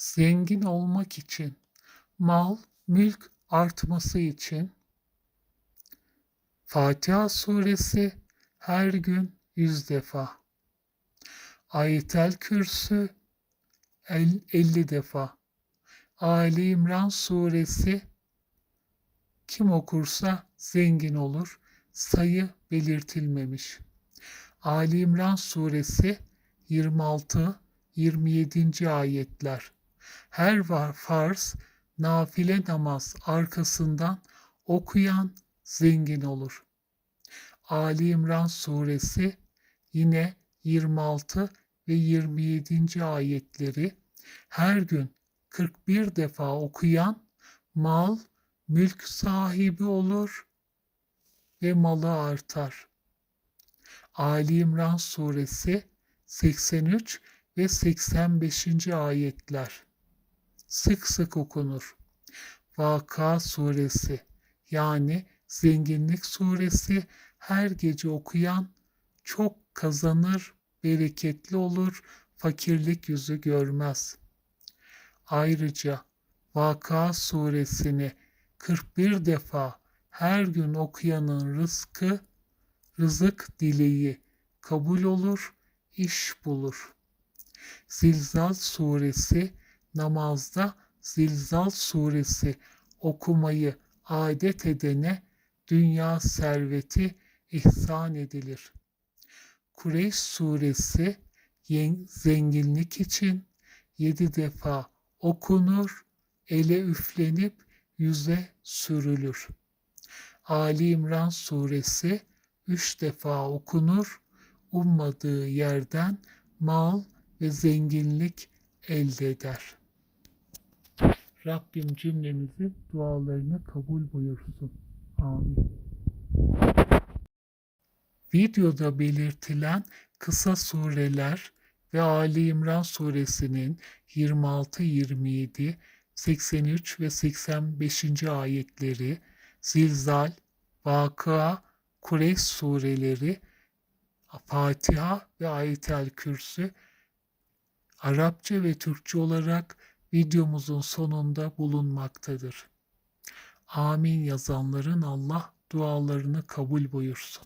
zengin olmak için, mal, mülk artması için Fatiha suresi her gün yüz defa. Ayetel Kürsü el- 50 defa. Ali İmran suresi kim okursa zengin olur. Sayı belirtilmemiş. Ali İmran suresi 26 27. ayetler. Her farz nafile namaz arkasından okuyan zengin olur. Ali İmran suresi yine 26 ve 27. ayetleri her gün 41 defa okuyan mal, mülk sahibi olur ve malı artar. Ali İmran suresi 83 ve 85. ayetler sık sık okunur. Vaka suresi yani zenginlik suresi her gece okuyan çok kazanır, bereketli olur, fakirlik yüzü görmez. Ayrıca Vaka suresini 41 defa her gün okuyanın rızkı, rızık dileği kabul olur, iş bulur. Zilzal suresi namazda Zilzal suresi okumayı adet edene dünya serveti ihsan edilir. Kureyş suresi zenginlik için yedi defa okunur, ele üflenip yüze sürülür. Ali İmran suresi üç defa okunur, ummadığı yerden mal ve zenginlik elde eder. Rabbim cümlemizi dualarını kabul buyursun. Amin. Videoda belirtilen kısa sureler ve Ali İmran suresinin 26, 27, 83 ve 85. ayetleri, Zilzal, Vakıa, Kureyş sureleri, Fatiha ve Ayet-el Kürsü Arapça ve Türkçe olarak videomuzun sonunda bulunmaktadır. Amin yazanların Allah dualarını kabul buyursun.